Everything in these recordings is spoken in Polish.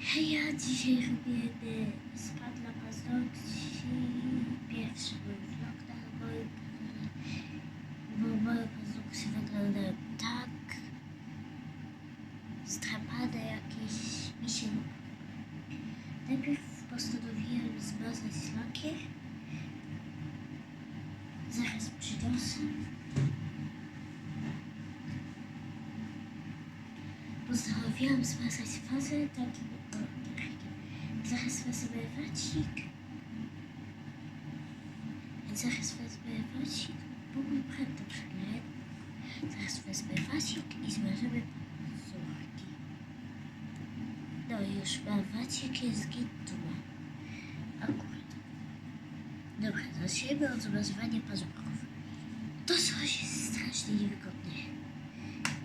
Hej, ja dzisiaj robię spad dla paznokci. Pierwszy mój vlog na moim kanale, bo moje paznokcie wyglądają tak strapane jakieś mi się. Najpierw postanowiłem zmazać lakier. Zaraz przyniosę. Postanowiłam zmazać fazę takim olejkiem. Zaraz wezmę wacik. Zaraz wezmę wacik, bo mój brat to przykleje. Zaraz wezmę wacik i zmażymy pazurki. No już mam wacik, jest git, tu mam. Akurat. Dobra, zaczniemy od zmazywania pazurków. To coś jest strasznie niewygodne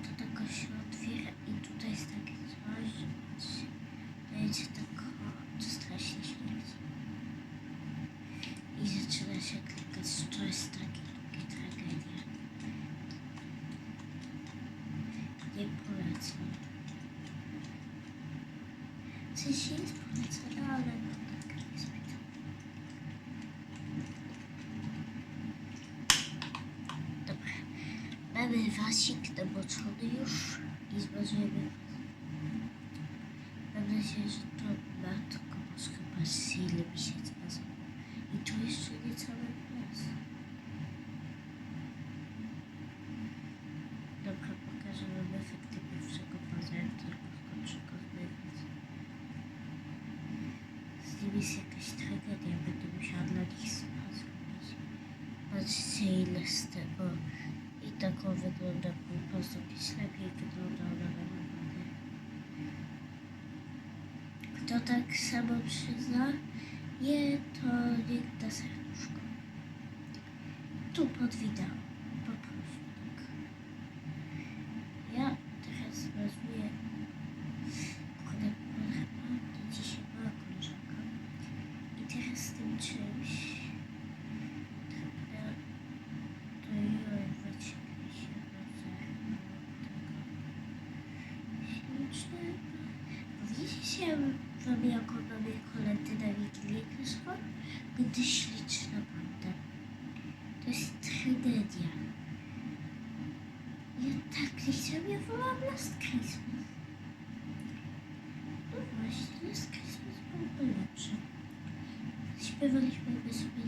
to tylko się otwiera i tutaj jest takie coś, zobaczcie. To jest tak, o, to strasznie śmierdzi. I zaczyna to jest takie tragedia. Nie polecam. W sensie jest polecane, ale no tak zbyt. Dobra. Mamy wasik namoczony już i zmazujemy Mam nadzieję, że to matko boska basile mi się zmazało. I tu jeszcze nie cały las. Dobra, pokażę wam efekty pierwszego paza, jak tylko skończę go zmywać. Z nimi jest jakaś tragedia, będę musiała dla nich spa zrobić. Patrzcie ile z tego i taką wygląda mój paznokcie, lepiej wygląda ona namalowana. Kto tak samo przyzna, je to niech da serduszko. Tu pod po prostu tak. Ja teraz zmazuję kurde, mam to dzisiaj mała koleżanka i teraz z tym czymś trapnę to jej wycieknie się rozerwał tego ślicznego. Powiedzieć się wam jaką mamy kolędy na Wigilię Kryszko? Gdy śliczna prawda. To jest tragedia. Ja tak nie chciałam, ja wolałam Last Christmas. No właśnie, Last Christmas byłby lepszy. Śpiewaliśmy sobie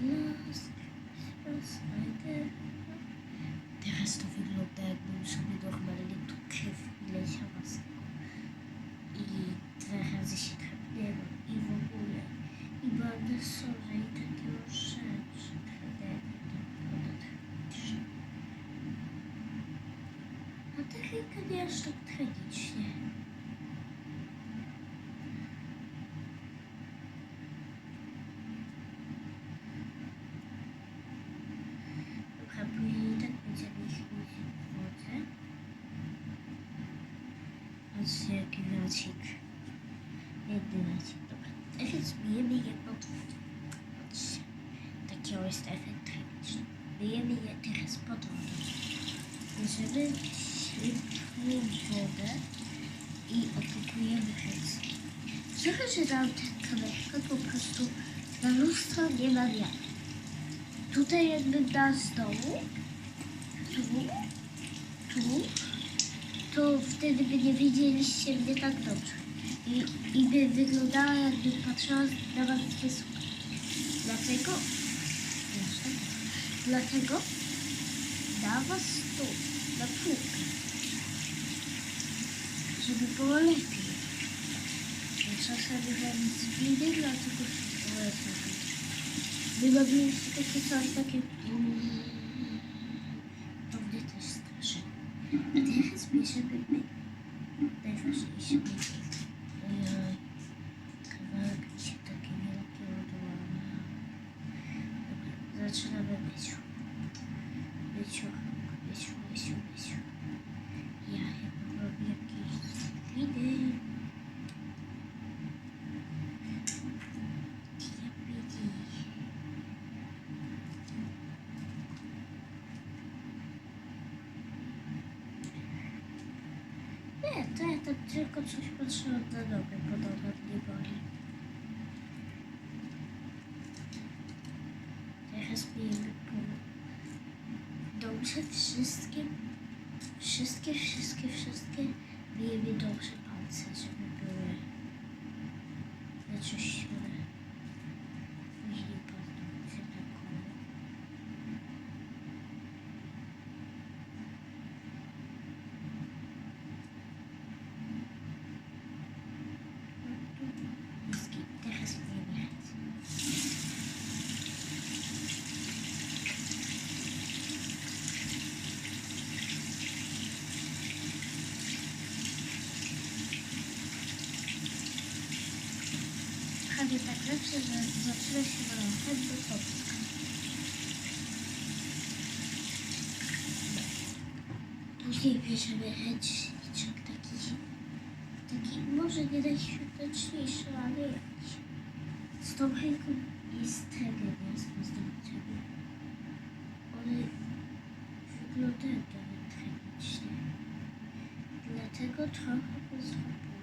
Last Christmas, I did. Teraz to wygląda jakbym sobie normalnie tu krew leciała z tego. I dwa razy się trapnęłam i w ogóle. I byłam na sorze i takie rzeczy. Tragedia, naprawdę tragiczne. A ta ręka nie aż tak tragicznie. Dobra, później i tak będziemy ich mieć w wodzie. Patrzcie, jaki wacik. Jedny wacik, dobra. Teraz myjemy je pod wodą. Patrzcie, taki jest efekt tragiczny. Myjemy je teraz pod wodą. Bierzemy wodę i opukujemy ręce. Trochę, że dam tę kamerkę po prostu na lustro nie mam jak. Tutaj jakby z dołu, tu, tu, to wtedy by nie widzieliście mnie tak dobrze. I, i by wyglądała jakby patrzyła na was. Dlatego, proszę, dlatego da was tu, na półkę, żeby było lepiej. Bo czasami wam nic widzę, dlatego się polecam. Wyrobiliście takie coś, takie... To mnie też straszy. A teraz bierzemy my. Najważniejsze. Kawałek się taki wielki odłamał. Dobra, zaczynamy myciu. tutaj to tak tylko coś potrzeba do nogi, podobno nie boli. Teraz miejmy pół. Dobrze wszystkie, wszystkie, wszystkie, wszystkie miejmy dobrze pancerze. Prawie tak lepsze, że zaczyna się head do topska. Później bierzemy ręczniczek taki, taki może nie najświąteczniejszy, ale jakiś. Z tą ręką jest tragedia z paznokciami. One wyglądają nawet tragicznie. Dlatego trochę pozwolę